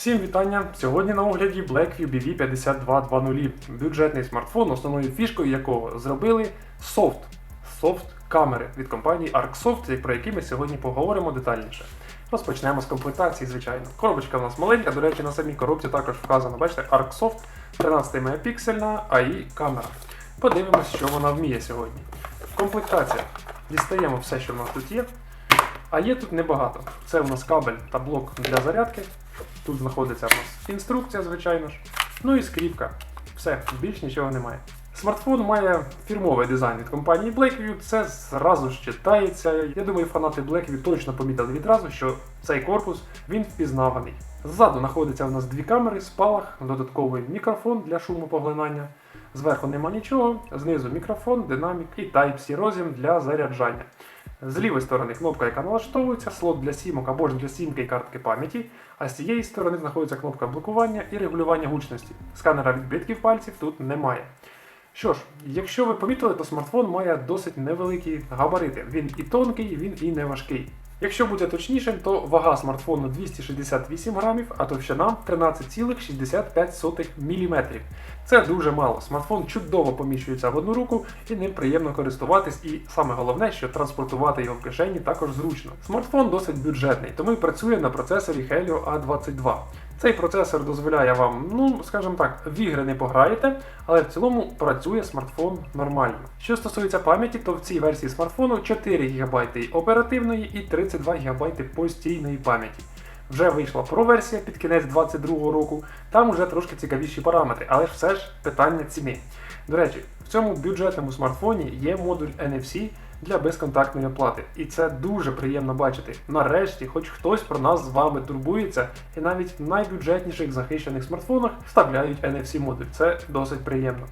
Всім вітання! Сьогодні на огляді Blackview BV5220. Бюджетний смартфон, основною фішкою якого зробили софт. Софт камери від компанії ArcSoft, про які ми сьогодні поговоримо детальніше. Розпочнемо з комплектації, звичайно. Коробочка у нас маленька, до речі, на самій коробці також вказано, бачите, ArcSoft 13 мегапіксельна AI камера. Подивимось, що вона вміє сьогодні. Комплектація. Дістаємо все, що в нас тут є. А є тут небагато. Це у нас кабель та блок для зарядки. Тут знаходиться у нас інструкція, звичайно ж. Ну і скріпка. Все, більш нічого немає. Смартфон має фірмовий дизайн від компанії Blackview. Це зразу ж читається. Я думаю, фанати Blackview точно помітили відразу, що цей корпус він впізнаваний. Ззаду знаходиться у нас дві камери, спалах, додатковий мікрофон для шумопоглинання. Зверху нема нічого, знизу мікрофон, динамік і Type-C роз'єм для заряджання. З лівої сторони кнопка, яка налаштовується, слот для сімок або ж для сімки і картки пам'яті, а з цієї сторони знаходиться кнопка блокування і регулювання гучності. Сканера відбитків пальців тут немає. Що ж, якщо ви помітили, то смартфон має досить невеликі габарити. Він і тонкий, він і не важкий. Якщо бути точнішим, то вага смартфону 268 грамів, а товщина 13,65 мм. Це дуже мало. Смартфон чудово поміщується в одну руку і ним приємно користуватись, і саме головне, що транспортувати його в кишені також зручно. Смартфон досить бюджетний, тому і працює на процесорі Helio A22. Цей процесор дозволяє вам, ну скажімо так, в ігри не пограєте, але в цілому працює смартфон нормально. Що стосується пам'яті, то в цій версії смартфону 4 ГБ оперативної і 32 ГБ постійної пам'яті. Вже вийшла Pro-версія під кінець 2022 року, там вже трошки цікавіші параметри, але ж все ж питання ціни. До речі, в цьому бюджетному смартфоні є модуль NFC для безконтактної оплати. І це дуже приємно бачити. Нарешті, хоч хтось про нас з вами турбується, і навіть в найбюджетніших захищених смартфонах вставляють NFC модуль. Це досить приємно.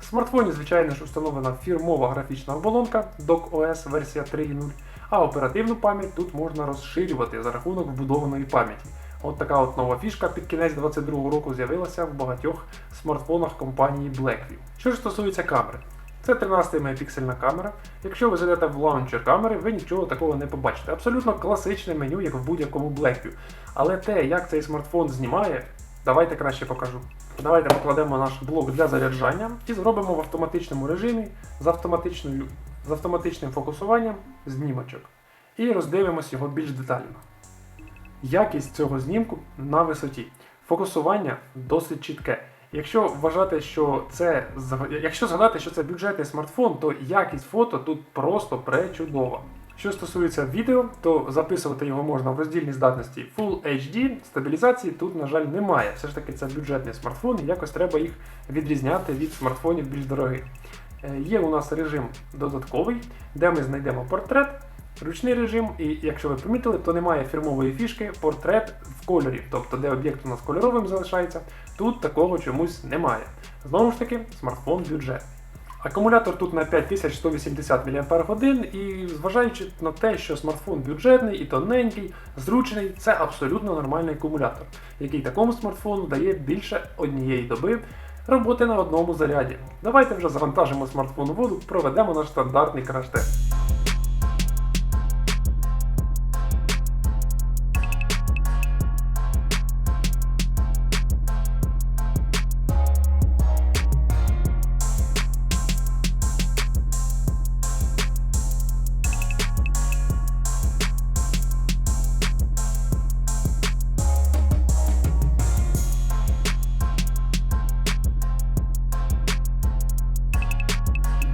В смартфоні, звичайно ж, установлена фірмова графічна оболонка DocOS версія 3.0, а оперативну пам'ять тут можна розширювати за рахунок вбудованої пам'яті. От така от нова фішка під кінець 2022 року з'явилася в багатьох смартфонах компанії Blackview. Що ж стосується камери, це 13 мегапіксельна камера. Якщо ви зайдете в лаунчер камери, ви нічого такого не побачите. Абсолютно класичне меню, як в будь-якому Blackview. Але те, як цей смартфон знімає, давайте краще покажу. Давайте покладемо наш блок для заряджання і зробимо в автоматичному режимі з, автоматичною, з автоматичним фокусуванням знімочок. І роздивимось його більш детально. Якість цього знімку на висоті. Фокусування досить чітке. Якщо вважати, що це якщо згадати, що це бюджетний смартфон, то якість фото тут просто пречудова. Що стосується відео, то записувати його можна в роздільній здатності Full HD, стабілізації тут, на жаль, немає. Все ж таки це бюджетний смартфон, і якось треба їх відрізняти від смартфонів більш дорогих. Е, Є у нас режим додатковий, де ми знайдемо портрет, ручний режим, і якщо ви помітили, то немає фірмової фішки портрет в кольорі, тобто де об'єкт у нас кольоровим залишається, тут такого чомусь немає. Знову ж таки, смартфон бюджет. Акумулятор тут на 5180 мАч, і зважаючи на те, що смартфон бюджетний і тоненький, зручний, це абсолютно нормальний акумулятор, який такому смартфону дає більше однієї доби роботи на одному заряді. Давайте вже завантажимо смартфон у воду, проведемо наш стандартний краш-тест.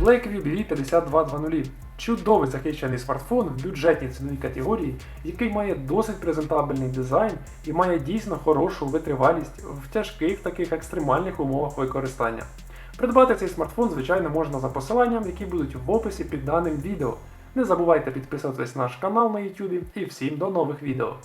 Blackview BV5220. Чудовий захищений смартфон в бюджетній ціновій категорії, який має досить презентабельний дизайн і має дійсно хорошу витривалість в тяжких таких екстремальних умовах використання. Придбати цей смартфон, звичайно, можна за посиланням, які будуть в описі під даним відео. Не забувайте підписуватись на наш канал на YouTube і всім до нових відео.